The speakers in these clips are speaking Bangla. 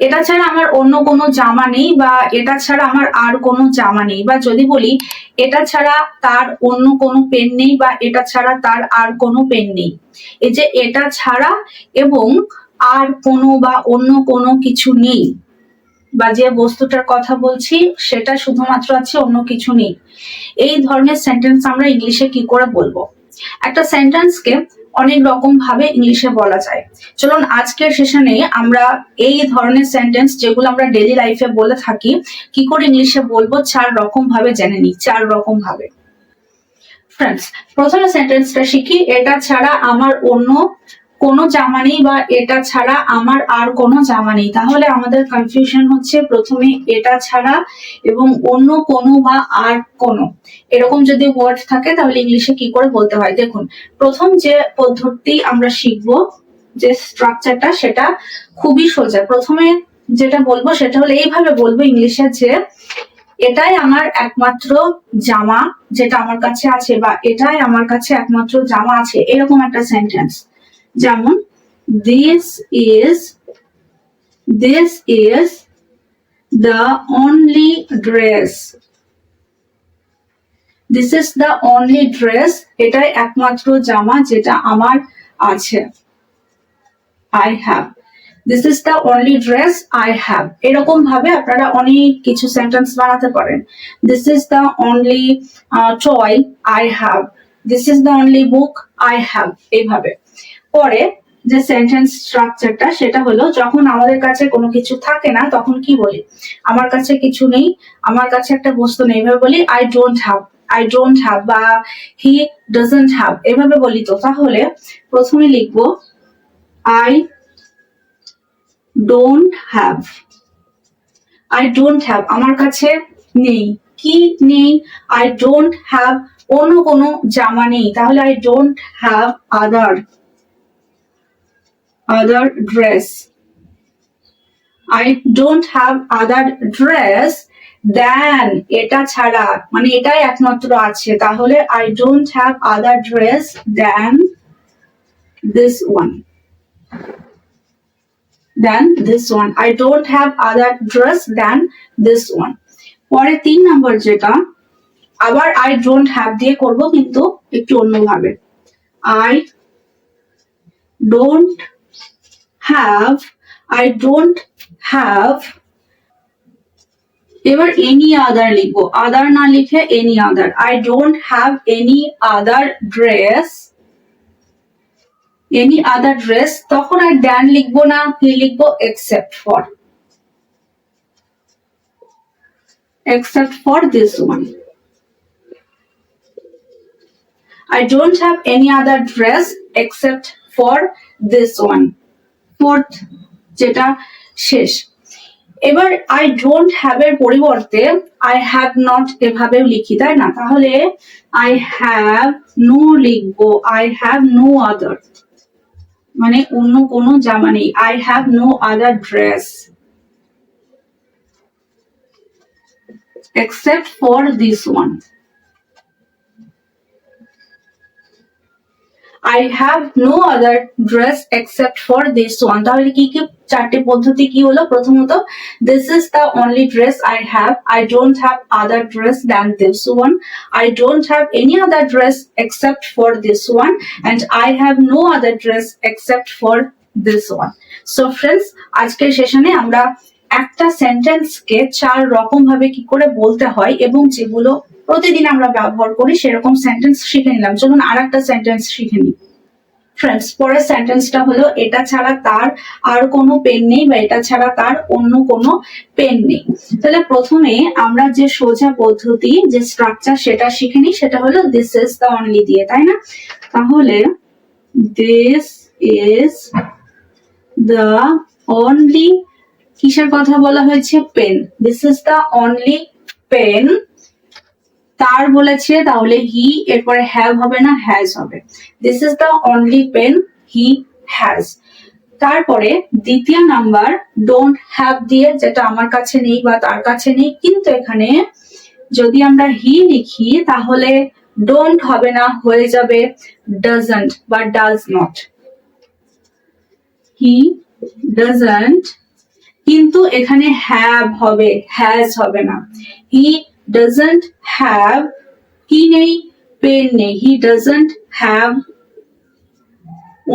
এটা ছাড়া আমার অন্য কোনো জামা নেই বা এটা ছাড়া আমার আর কোনো জামা নেই। বা যদি বলি, এটা ছাড়া তার অন্য কোনো পেন নেই বা এটা ছাড়া তার আর কোনো পেন নেই। এই যে এটা ছাড়া এবং আর কোনো বা অন্য কোনো কিছু নেই বা যে বস্তুটার কথা বলছি, সেটা শুধুমাত্র আছে, অন্য কিছু নেই। এই ধরনের সেন্টেন্স আমরা ইংলিশে কি করে বলব? একটা সেন্টেন্সকে অনেক রকম ভাবে ইংলিশে বলা যায়। চলুন আজকের সেশনে আমরা এই ধরনের সেন্টেন্স যেগুলো আমরা ডেলি লাইফে বলে থাকি, কি করে ইংলিশে বলব চার রকম ভাবে জেনে নিই, চার রকম ভাবে। ফ্রেন্ডস প্রথমে সেন্টেন্সটা শিখি, এটা ছাড়া আমার অন্য কোনো জামা নেই বা এটা ছাড়া আমার আর কোনো জামা নেই। তাহলে আমাদের কনফিউশন হচ্ছে প্রথমে এটা ছাড়া এবং অন্য কোনো বা আর কোনো। এরকম যদি ওয়ার্ড থাকে তাহলে ইংলিশে কি করে বলতে হয়? দেখুন, প্রথম যে পদ্ধতি আমরা শিখব, যে স্ট্রাকচারটা সেটা খুবই সোজা। প্রথমে যেটা বলব সেটা হলো এইভাবে বলব ইংলিশে যে এটাই আমার একমাত্র জামা যেটা আমার কাছে আছে বা এটাই আমার কাছে একমাত্র জামা আছে। এরকম একটা সেন্টেন্স যেমন this is this is the only dress this is the only dress এটাই একমাত্র জামা যেটা আমার আছে। I have this is the only dress I have এরকম ভাবে আপনারা অনেক কিছু সেন্টেন্স বানাতে পারেন। This is the only toy I have this is the only book I have এইভাবে পরে যে সেন্টেন্স স্ট্রাকচারটা সেটা হলো যখন আমাদের কাছে কোনো কিছু থাকে না, তখন কি বলি? আমার কাছে কিছু নেই, আমার কাছে একটা বস্তু নেই। এভাবে বলি I don't have I don't have বা হি ডাজন্ট হ্যাভ এভাবে বলি তো। তাহলে প্রথমে লিখব I don't have I don't have আমার কাছে নেই। কি নেই? আই ডোন্ট হ্যাভ অন্য কোনো জামা নেই। তাহলে I don't have other other dress I don't have other dress than এটা ছাড়া মানে এটাই একমাত্র আছে তাহলে I don't have other dress than this one than this one. I don't have other dress than this one. পরে তিন নম্বর যেটা, আবার আই ডোন্ট হ্যাভ দিয়ে করব কিন্তু একটু অন্যভাবে I don't have I don't have এবার এনি আদার লিখব। আদার না লিখে any other I don't have any other dress any other dress তখন আর দ্যান লিখব না কি লিখব except for except for this one I don't have any other dress except for this one. Fourth, যেটা শেষ। এবার আই ডোন্ট হ্যাভ এর পরিবর্তে আই হ্যাভ নট এভাবে লিখি, তাই না? তাহলে আই হ্যাভ নো লিখব আই হ্যাভ নো আদার মানে অন্য কোনো জামা নেই। I have no other dress except for this one. I have no other dress except for this one. তাহলে কি কি চারটে পদ্ধতি কি হলো প্রথমত this is the only dress I have. I don't have other dress than this one. I don't have any other dress except for this one and I have no other dress except for this one. So friends আজকের সেশনে আমরা একটা সেন্টেন্সকে চার রকম ভাবে কি করে বলতে হয় এবং যেগুলো প্রতিদিন আমরা ব্যবহার করি সেরকম সেন্টেন্স শিখে নিলাম। চলুন আর একটা সেন্টেন্স শিখে নিই। ফ্রেন্ডস পরের সেন্টেন্সটা হলো, এটা ছাড়া তার আর কোনো পেন নেই বা এটা ছাড়া তার অন্য কোনো পেন নেই। তাহলে প্রথমে আমরা যে সোজা পদ্ধতি, যে স্ট্রাকচার সেটা শিখে নিই, সেটা হলো দিস ইজ দ্য অনলি দিয়ে তাই না? তাহলে দিস ইজ দ্য অনলি কিসের কথা বলা হয়েছে? Pen this is the only pen তার বলেছে, তাহলে হি এরপরে হ্যাভ হবে না হ্যাজ হবে। This is the only pen he has তারপরে দ্বিতীয় নাম্বার ডোন্ট হ্যাভ দিয়ে, যেটা আমার কাছে নেই বা তার কাছে নেই, কিন্তু এখানে যদি আমরা হি লিখি, তাহলে ডোন্ট হবে না, হয়ে যাবে ডাজন্ট বা ডাজ নট হি ডাজন্ট কিন্তু এখানে হ্যাভ হবে হ্যাজ হবে না। হি ডাজন্ট হ্যাভ কি নেই পেন নেই। হি ডাজন্ট হ্যাভ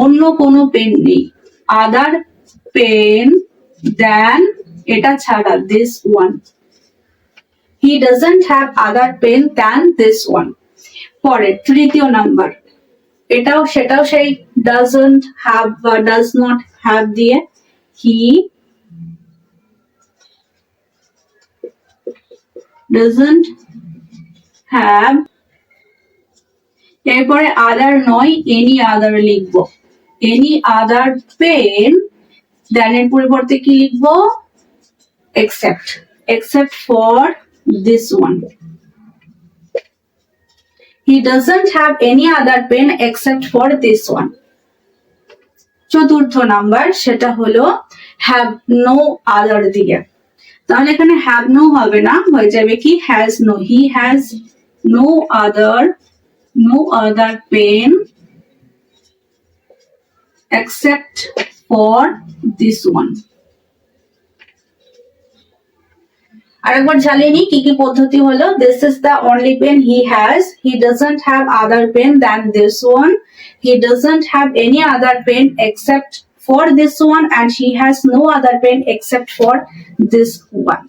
অন্য কোনো পেন নেই। আদার পেন দেন এটা ছাড়া this one he doesn't have other pen than this one পরে তৃতীয় নাম্বার এটাও, সেটাও সেই ডাজন্ট হ্যাভ বা ডাজ নট হ্যাভ দিয়ে হি doesn't have, এরপরে আদার নয় এনি আদার লিখব। এনি আদার পেন দেন এর পরিবর্তে কি লিখব? Except except for this one he doesn't have any other pen except for this one চতুর্থ নাম্বার সেটা হলো হ্যাভ নো আদার দিয়ে তাহলে এখানে হ্যাভ নো হবে না, হয়ে যাবে কি? Has no he has no other no other pen except for this one. আরেকবার জ্বালিয়ে নিই, কি কি পদ্ধতি হলো? This is the only pen he has he doesn't have other pen than this one he doesn't have any other pen except for this one and he has no other pen except for this one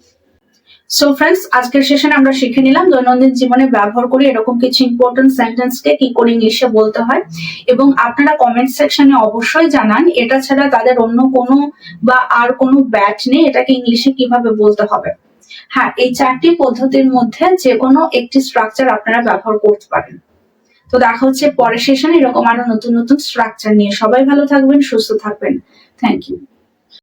so friends আজকের সেশনে আমরা শিখে নিলাম দৈনন্দিন জীবনে ব্যবহার করে এরকম কিছু ইম্পর্টেন্ট সেন্টেন্সকে কি করে ইংলিশে বলতে হয়। এবং আপনারা কমেন্ট সেকশনে অবশ্যই জানান, এটা ছাড়া তাদের অন্য কোনো বা আর কোনো ব্যাট নেই, এটাকে ইংলিশে কীভাবে বলতে হবে। হ্যাঁ এই চারটি পদ্ধতির মধ্যে যে কোনো একটি স্ট্রাকচার আপনারা ব্যবহার করতে পারেন। তো দেখা হচ্ছে পরের সেশনে এরকম আরও নতুন নতুন স্ট্রাকচার নিয়ে। সবাই ভালো থাকবেন, সুস্থ থাকবেন। Thank you